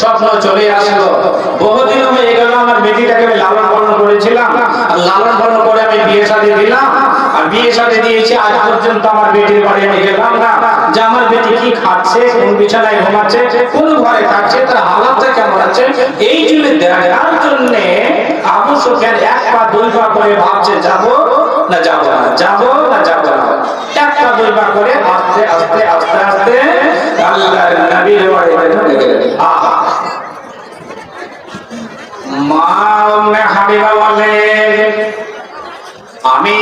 স্বপ্ন চলে আসলো। বহুদিন হয়ে গেল আমার বেটিটাকে আমি লালন পালন করেছিলাম। আর লালন পালন করে আমি বিয়ে শাদী দিলাম। আর বিয়ে শাদী দিয়েছি, আজ পর্যন্ত আমার বেটির বাড়ি আমি গেলাম না। যে আমার বেটি কি খাচ্ছে, কোন বিছানায় ঘুমাচ্ছে, কোন ঘরে থাকছে তার হালাতটা কেমন আছে, এই জন্য দেখার জন্য আবু সুফিয়ান এক পা, দুই পা করে ভাবছে, যাব না যাব না যাব না যাব না। এক পা, দুই পা করে আস্তে আস্তে আস্তে আস্তে আল্লাহর নবীর বাড়িতে ঢুকে গেলেন আহা আমি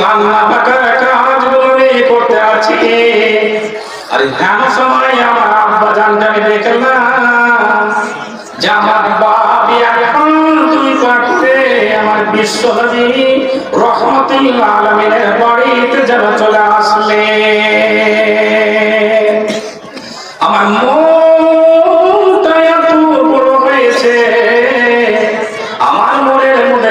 রান্না পাকার কাজগুলো নিয়ে করতে আছি আর এমন সময় আমার আব্বা জানতে আমি দেখলাম আমার বাবি আমার মনের মধ্যে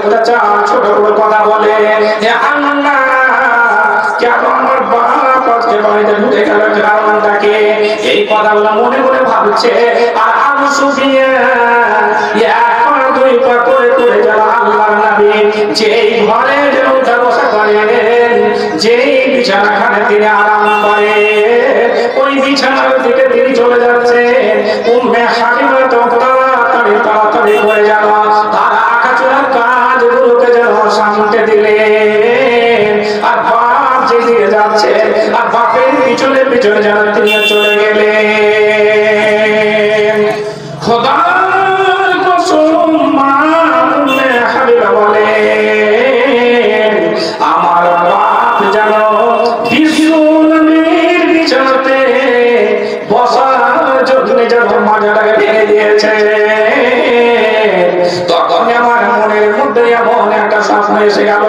অত্যাচার ছোট বড় কথা বলে কেন আমার বাপ আজকে বাড়িতে ঢুকে গেল কারণটাকে এই কথাগুলো মনে মনে ভাবছে, আর আবু নবী যেই ঘরে তিনি আরাম করে ওই বিছানার দিকে তিনি চলে যাচ্ছে উম্মে হাকিমা আর বাপ যে দিয়ে যাচ্ছে আর বাপের পিছনে পিছনে যেন তিনি চলে গেলেন। খোদার কসম মা হাবিবা তখন আমার মনের মধ্যে এমন একটা স্বপ্ন এসে গেল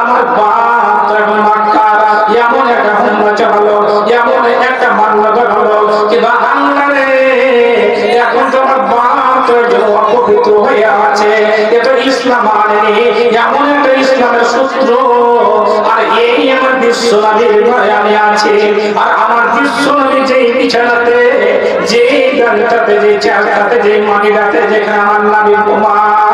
আমার বাপ তো এখন মাক্কার এমন একটা হুমলা চালালো এমন একটা মামলা চালালো কিন্তু আল্লাহ এখন তো বাপ অপবিত্র আছে এটা ইসলাম আনেনি, এমন একটা ইসলামের সূত্র। আর এই আমার বিশ্বনবীর ঘরে আমি আছি, আর আমার বিশ্বনবী যেই বিছানাতে যে গানটাতে যে চেয়ারটাতে যে মাটিটাতে, যেখানে আমার নবীর কুমার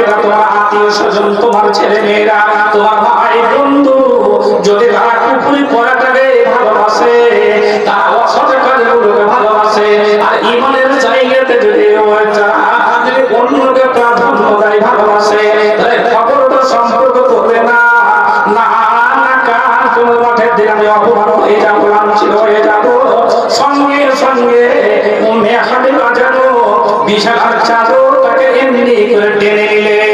পিতা তোমার আত্মীয় স্বজন, তোমার ছেলে মেয়েরা, তোমার ভাই, বন্ধু, যদি তারা কুকুরি পড়াটাকে ভালোবাসে, তারা অসৎ কাজগুলোকে ভালোবাসে, আর ইমানের জায়গাতে যদি অন্যকে প্রাধান্য দেয় ভালোবাসে, তাহলে খবরটা সম্পর্ক করবে না। না কার কোনো মাঠের দিন আমি অপমান হয়ে যাব, লাঞ্ছিত হয়ে যাব। সঙ্গে সঙ্গে উম্মে হাবিবা বিশাল এমনি করে টেনে নিলে